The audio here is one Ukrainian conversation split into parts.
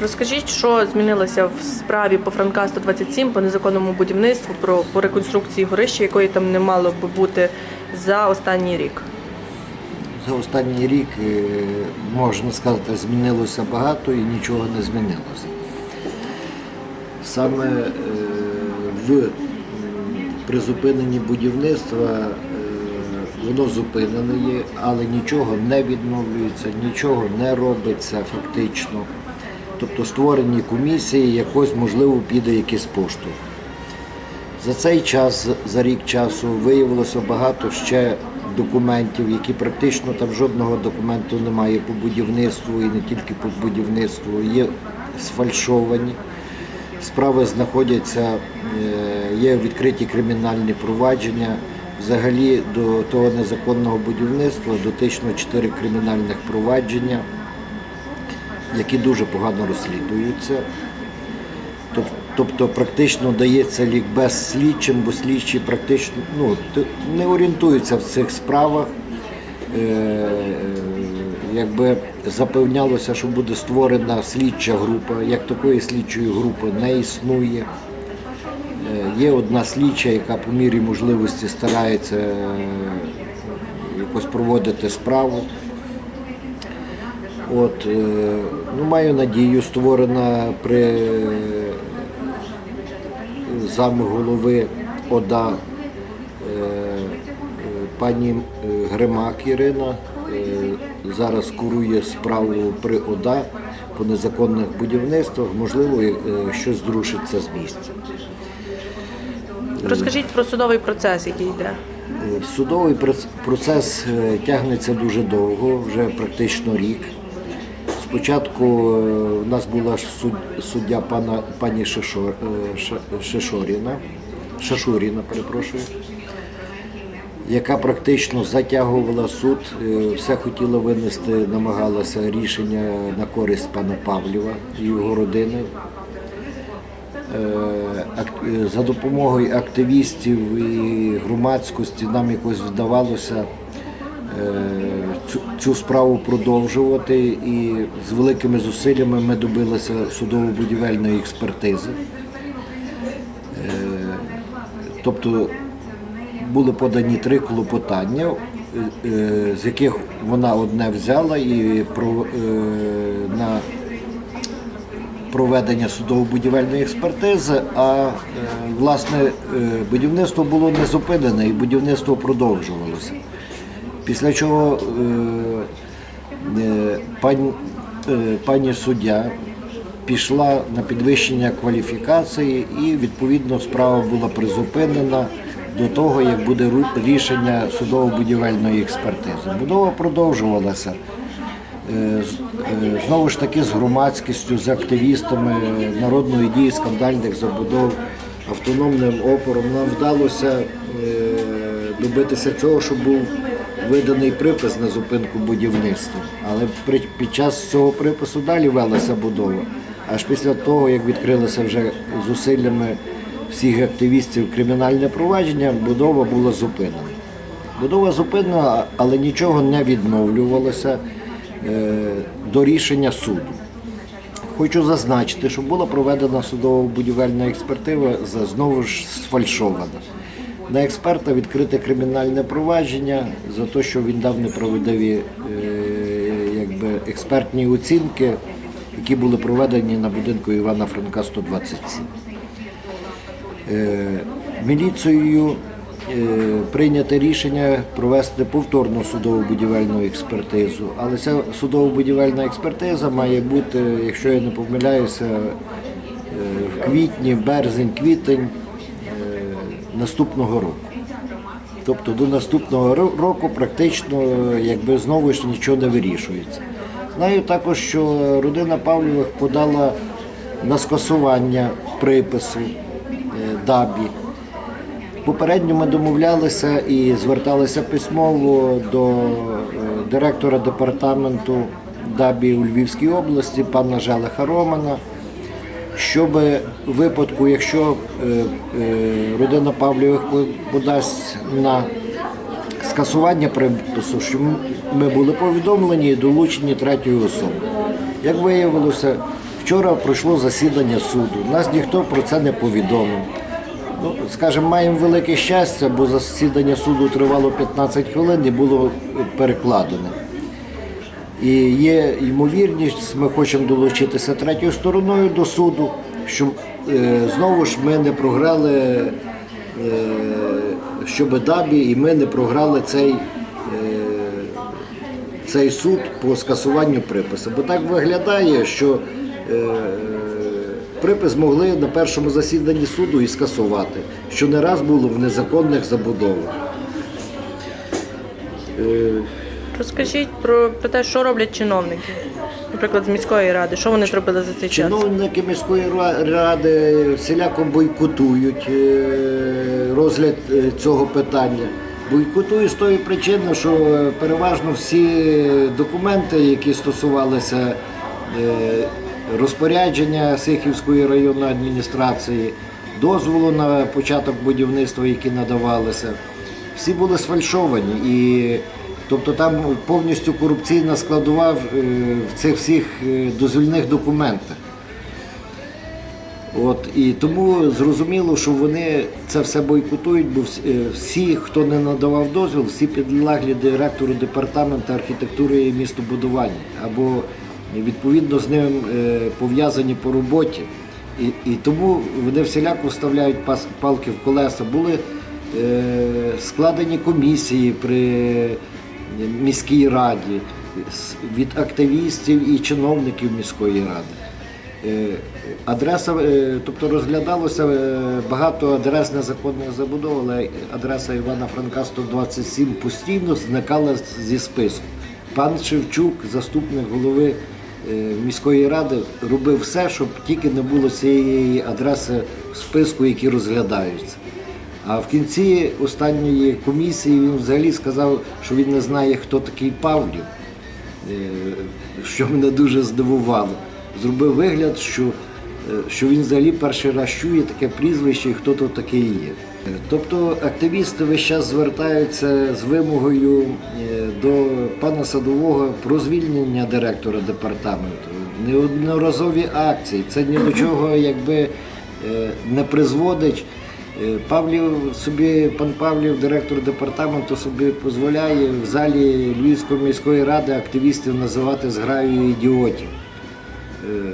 Розкажіть, що змінилося в справі по Франка 127 по незаконному будівництву про по реконструкції горища, якої там не мало би бути за останній рік. За останній рік, е, можна сказати, змінилося багато і нічого не змінилося. Саме е, в призупиненні будівництва е, воно зупинене є, але нічого не відновлюється, нічого не робиться фактично. Тобто створені комісії, якось можливо піде якийсь поштовх. За цей час, за рік часу, виявилося багато ще документів, які практично там жодного документу немає по будівництву і не тільки по будівництву, є сфальшовані. Справи знаходяться, е, є відкриті кримінальні провадження. Взагалі до того незаконного будівництва дотично чотири кримінальних провадження, які дуже погано розслідуються. Тобто практично дається лікбез слідчим, бо слідчі практично ну, не орієнтуються в цих справах. Е, якби запевнялося, що буде створена слідча група, як такої слідчої групи не існує. Е, Є одна слідча, яка по мірі можливості старається е, якось проводити справу. От, е, ну, маю надію, створена при заму голови ОДА е, пані е, Гримак Ірина. Зараз курує справу при ОДА по незаконних будівництвах. Можливо, щось зрушиться з місця. Розкажіть про судовий процес, який йде. Судовий процес тягнеться дуже довго, вже практично рік. Спочатку е, у нас була суддя пана, пані Шишо- е, Шишоріна, Шашуріна, перепрошую, яка практично затягувала суд, е, все хотіла винести, намагалася рішення на користь пана Павлєва і його родини. За допомогою активістів і громадськості нам якось вдавалося цю, цю справу продовжувати і з великими зусиллями ми добилися судово-будівельної експертизи. Е, Тобто були подані три клопотання, е, е, з яких вона одне взяла і про, на проведення судово-будівельної експертизи, а власне будівництво було не зупинене і будівництво продовжувалося. Після чого е, е, пані, е, пані суддя пішла на підвищення кваліфікації і відповідно справа була призупинена до того, як буде рішення судово-будівельної експертизи. Будова продовжувалася. Знову ж таки з громадськістю, з активістами народної дії скандальних забудов, автономним опором нам вдалося добитися цього, щоб був виданий припис на зупинку будівництва. Але під час цього припису далі велася будова. Аж після того, як відкрилося вже зусиллями всіх активістів кримінальне провадження, будова була зупинена. Будова зупинена, але нічого не відновлювалося е, до рішення суду. Хочу зазначити, що була проведена судово-будівельна експертиза, знову ж сфальшована. На експерта відкрите кримінальне провадження за те, що він дав неправдиві е, якби, експертні оцінки, які були проведені на будинку Івана Франка 127. Е, Міліцією е, прийнято рішення провести повторну судово-будівельну експертизу. Але ця судово-будівельна експертиза має бути, якщо я не помиляюся, в квітні, березень, квітень наступного року. Тобто до наступного року практично якби знову ж нічого не вирішується. Знаю також, що родина Павлівих подала на скасування припису е, ДАБІ. Попередньо ми домовлялися і зверталися письмово до е, директора департаменту ДАБІ у Львівській області, пана Желеха Романа, щоб в випадку, якщо е, е, родина Павлівих подасть на скасування припису, що ми були повідомлені і долучені третьою особою. Як виявилося, Вчора пройшло засідання суду. Нас ніхто про це не повідомив. Ну, скажімо, маємо велике щастя, бо засідання суду тривало 15 хвилин і було перекладене. І є ймовірність, ми хочемо долучитися третьою стороною до суду, щоб е, знову ж ми не програли е, щоб дабі, і ми не програли цей, е, цей суд по скасуванню припису. Бо так виглядає, що припис могли на першому засіданні суду і скасувати, що не раз було в незаконних забудовах. Розкажіть про, про те, що роблять чиновники, наприклад, з міської ради, що вони зробили за цей час? Чиновники міської ради всіляко бойкотують е, розгляд е, цього питання. Бойкотують з тої причини, що переважно всі документи, які стосувалися е, розпорядження Сихівської районної адміністрації, дозволу на початок будівництва, які надавалися, всі були сфальшовані. І тобто там повністю корупційна складова в е, цих всіх е, дозвільних документах. От, і тому зрозуміло, що вони це все бойкотують, бо всі, е, хто не надавав дозвіл, всі підлеглі директору департаменту архітектури і містобудування, або відповідно з ним пов'язані по роботі. І, і тому вони всіляко вставляють палки в колеса. Були е, складені комісії при міській раді від активістів і чиновників міської ради. Е, Адреса, е, тобто розглядалося е, багато адрес незаконних забудов, але адреса Івана Франка 127 постійно зникала зі списку. Пан Шевчук, заступник голови міської ради, робив все, щоб тільки не було цієї адреси в списку, які розглядаються. А в кінці останньої комісії він взагалі сказав, що він не знає, хто такий Павлів, е, що мене дуже здивувало. Зробив вигляд, що, е, що він взагалі перший раз чує таке прізвище хто то такий є. Е, Тобто активісти весь час звертаються з вимогою до пана Садового про звільнення директора департаменту. Неодноразові акції. Це ні до чого якби не призводить. Е, Павлів собі, пан Павлів, директор департаменту, собі дозволяє в залі Львівської міської ради активістів називати зграю ідіотів. Е,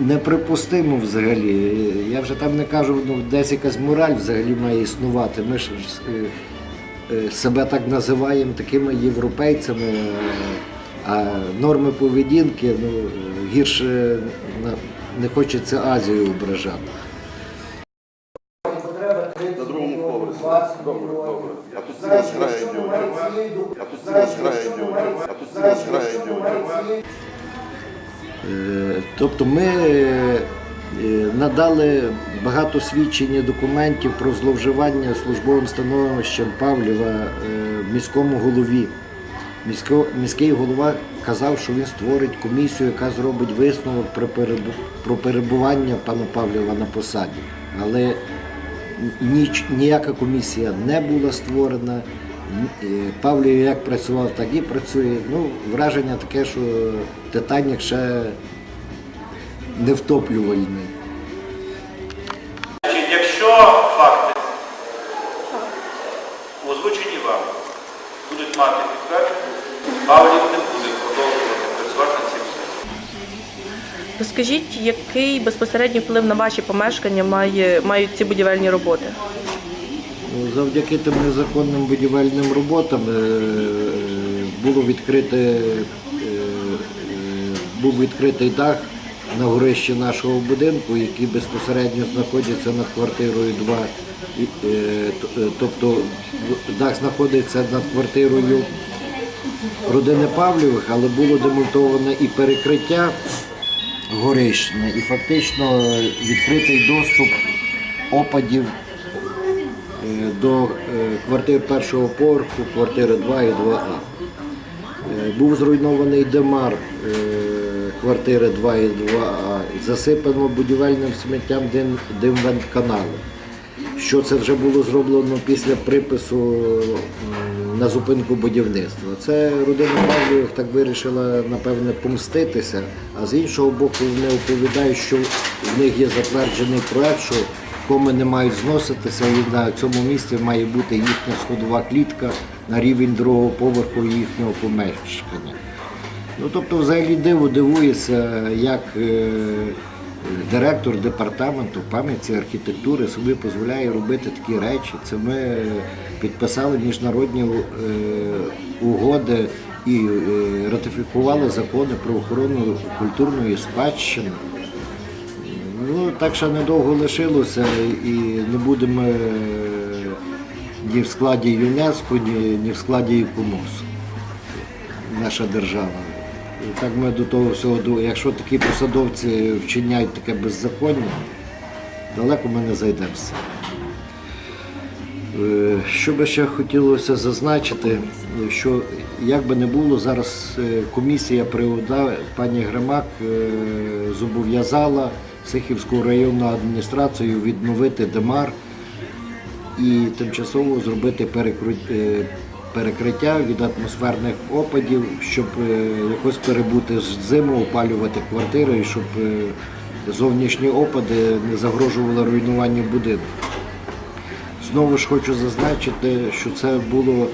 Неприпустимо взагалі. Я вже там не кажу, ну, десь якась мораль взагалі має існувати. Ми ж е, себе так називаємо такими європейцями, а норми поведінки ну, гірше не хочеться Азію ображати. Тобто ми е, надали багато свідчень і документів про зловживання службовим становищем Павлєва е, міському голові. Міський голова казав, що він створить комісію, яка зробить висновок про перебування пана Павлєва на посаді. Але ніяка комісія не була створена. Е, Павлів як працював, так і працює. Ну, враження таке, що Титанік ще не втоплювальний. Значить, якщо факти, озвучені вам, будуть мати підтвердження, Павлів не буде продовжувати працювати на цій. Розкажіть, який безпосередній вплив на ваші помешкання має, мають ці будівельні роботи? Ну, Завдяки тим незаконним будівельним роботам е, було відкрите, е, е, був відкритий дах на горищі нашого будинку, який безпосередньо знаходиться над квартирою 2. І, е, е, Тобто дах знаходиться над квартирою родини Павлівих, але було демонтоване і перекриття горищне, і фактично відкритий доступ опадів е, до квартир першого поверху, квартири 2 і 2А. Е, Був зруйнований демар квартири 2 і 2А, засипано будівельним сміттям дим, димвентканалу. Що це вже було зроблено після припису на зупинку будівництва. Це родина Павлівих так вирішила, напевне, помститися, а з іншого боку, вони оповідають, що в них є затверджений проект, що коми не мають зноситися, і на цьому місці має бути їхня сходова клітка на рівень другого поверху їхнього помешкання. Ну, тобто, взагалі диво дивується, як е, директор департаменту пам'яті архітектури собі дозволяє робити такі речі. Це ми підписали міжнародні е, угоди і е, ратифікували закони про охорону культурної спадщини. Ну, так що недовго лишилося і не будемо ні в складі ЮНЕСКО, ні, ні в складі ІКОМОСу наша держава. Так ми до того всього, до- якщо такі посадовці вчиняють таке беззаконня, далеко ми не зайдемо з цим. Е, Що би ще хотілося зазначити, що як би не було, зараз е, комісія при ОДА, пані Гримак е, зобов'язала Сихівську районну адміністрацію відновити ДМАР і тимчасово зробити перекру- е, перекриття від атмосферних опадів, щоб е, якось перебути з зиму, опалювати квартири, і щоб е, зовнішні опади не загрожували руйнуванню будинку. Знову ж хочу зазначити, що це було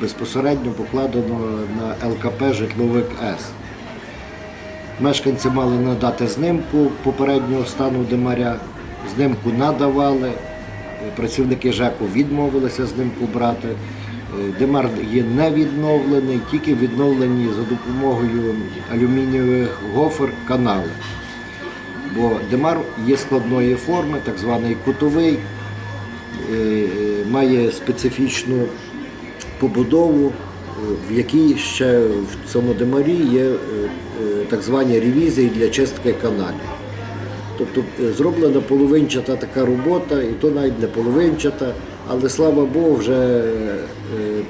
безпосередньо покладено на ЛКП Житловик С. Мешканці мали надати знимку попереднього стану димаря, знимку надавали, працівники ЖЕКу відмовилися знимку брати. Е, Димар є не відновлений, тільки відновлені за допомогою алюмінієвих гофер канали. Бо димар є складної форми, так званий кутовий, е, має специфічну побудову, е, в якій ще в цьому димарі є так звані ревізії для чистки каналів. Тобто зроблена половинчата така робота, і то навіть не половинчата, але слава Богу, вже е,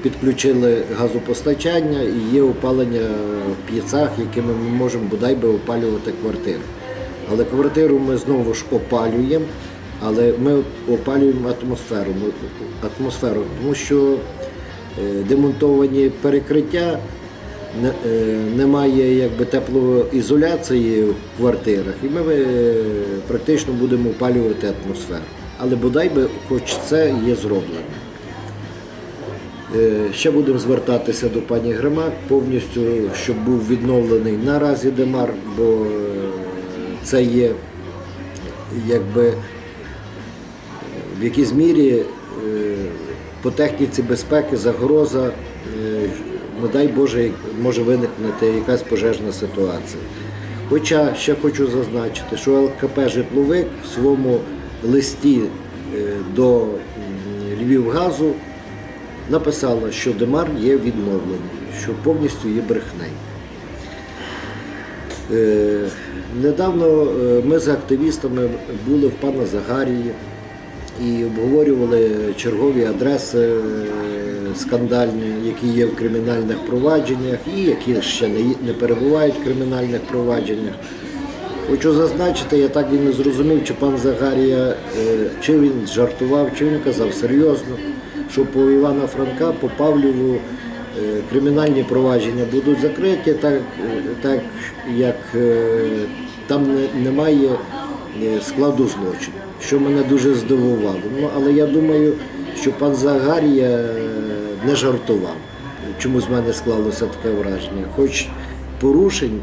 підключили газопостачання і є опалення в п'єцах, якими ми можемо бодай би опалювати квартиру. Але квартиру ми знову ж опалюємо, але ми опалюємо атмосферу, атмосферу тому що е, демонтовані перекриття, е, немає якби теплоізоляції в квартирах, і ми практично будемо опалювати атмосферу. Але бодай би хоч це є зроблено. Е, Ще будемо звертатися до пані Гримак повністю, щоб був відновлений наразі Демар, бо е, це є якби в якійсь мірі е, по техніці безпеки загроза, не дай Боже, може виникнути якась пожежна ситуація. Хоча ще хочу зазначити, що ЛКП Житловик в своєму листі е, до Львівгазу написала, що Демар є відновлений, що повністю є брехнею. Е, Недавно е, ми з активістами були в пана Загарії і обговорювали чергові адреси скандальні, які є в кримінальних провадженнях і які ще не перебувають в кримінальних провадженнях. Хочу зазначити, я так і не зрозумів, чи пан Загарія, е, чи він жартував, чи він казав серйозно, що по Івана Франка, по Павліву е, кримінальні провадження будуть закриті, так, е, так як там немає складу злочину, що мене дуже здивувало. Ну, але я думаю, що пан Загарія не жартував. Чомусь в мене склалося таке враження. Хоч порушень,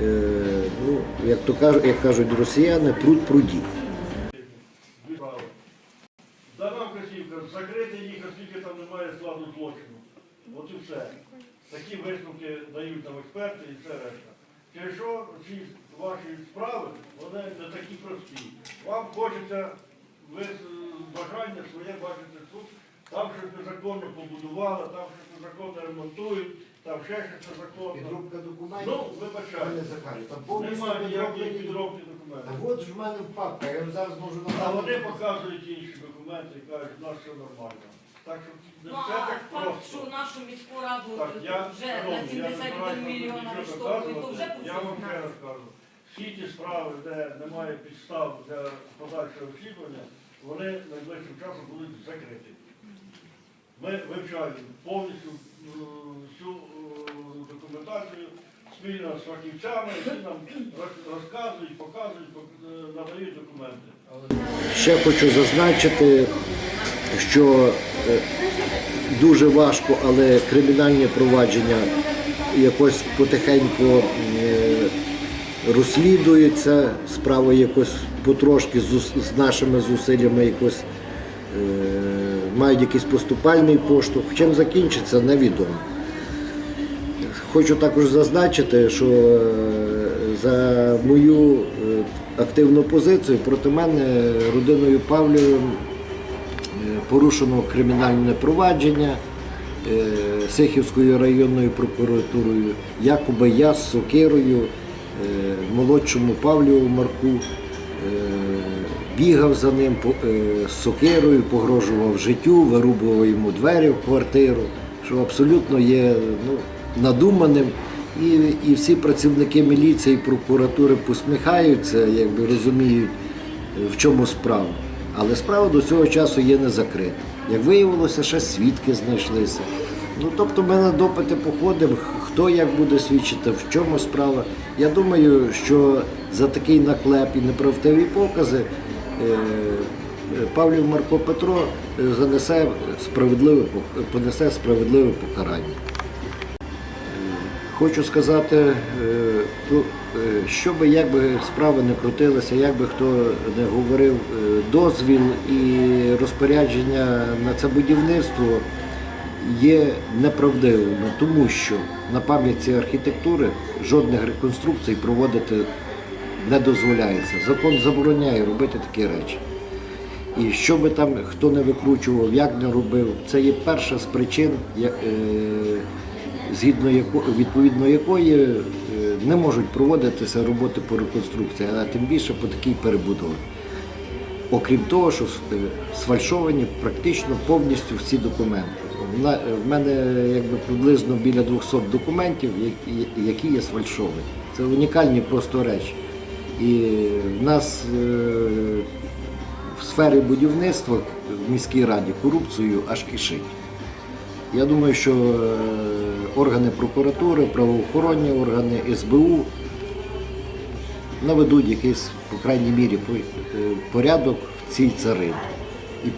ну, як то кажуть, як кажуть росіяни, пруд пруді. Право. Дана вказівка, закрити їх, оскільки там немає складу злочину. От і все. Такі висновки дають нам експерти і все решта. Через що ці ваші справи, вони не такі прості. Вам хочеться, ви е, бажання своє бачите тут, там щось незаконно побудували, там щось незаконно ремонтують, там ще щось незаконно. документів. Ну, вибачайте. Немає ніякої підробки документів. от ж в мене папка, я зараз можу А вони показують інші документи і кажуть, у нас все нормально. Так що не Ну, все а так факт, що просто. нашу міську раду Так, я, вже шановні, на я не 71 збираюся мільйон нічого арештовують, то вже доказувати. Я вам ще раз кажу. Всі ті справи, де немає підстав для подальшого очікування, вони найближчим часом будуть закриті. Ми вивчаємо повністю м, всю е, документацію спільно з фахівцями, які нам розказують, показують, е, надають документи. Ще хочу зазначити, що е, дуже важко, але кримінальні провадження якось потихеньку е, розслідуються, справи якось потрошки з, нашими зусиллями якось е, мають якийсь поступальний поштовх. Чим закінчиться, невідомо. Хочу також зазначити, що е, за мою е, активну позицію проти мене родиною Павлівим е, порушено кримінальне провадження Сихівською районною прокуратурою, якоби я з сокирою молодшому Павліву Марку бігав за ним е, з сокирою, погрожував життю, вирубував йому двері в квартиру, що абсолютно є ну, надуманим. І, і всі працівники міліції прокуратури посміхаються, якби розуміють, е, в чому справа. Але справа до цього часу є не закрита. Як виявилося, ще свідки знайшлися. Ну, тобто ми на допити походимо, хто як буде свідчити, в чому справа. Я думаю, що за такий наклеп і неправдиві покази Павлів Марко Петро е, занесе справедливе, понесе справедливе покарання. Хочу сказати, е, е, що би як би справи не крутилися, як би хто не говорив, е, дозвіл і розпорядження на це будівництво є неправдивими, тому що на пам'ятці архітектури жодних реконструкцій проводити не дозволяється. Закон забороняє робити такі речі. І що би там хто не викручував, як не робив, це є перша з причин, е, згідно яко, відповідно якої е, не можуть проводитися роботи по реконструкції, а тим більше по такій перебудові. Окрім того, що е, сфальшовані практично повністю всі документи. В мене якби приблизно біля 200 документів, які- які є сфальшовані. Це унікальні просто речі. І в нас е, в сфері будівництва в міській раді корупцією аж кишить. Я думаю, що е, органи прокуратури, правоохоронні органи СБУ наведуть якийсь, по крайній мірі, е, порядок в цій царині. І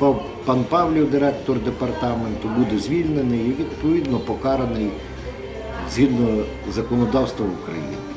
пан Павлів, директор департаменту, буде звільнений і відповідно покараний згідно законодавства України.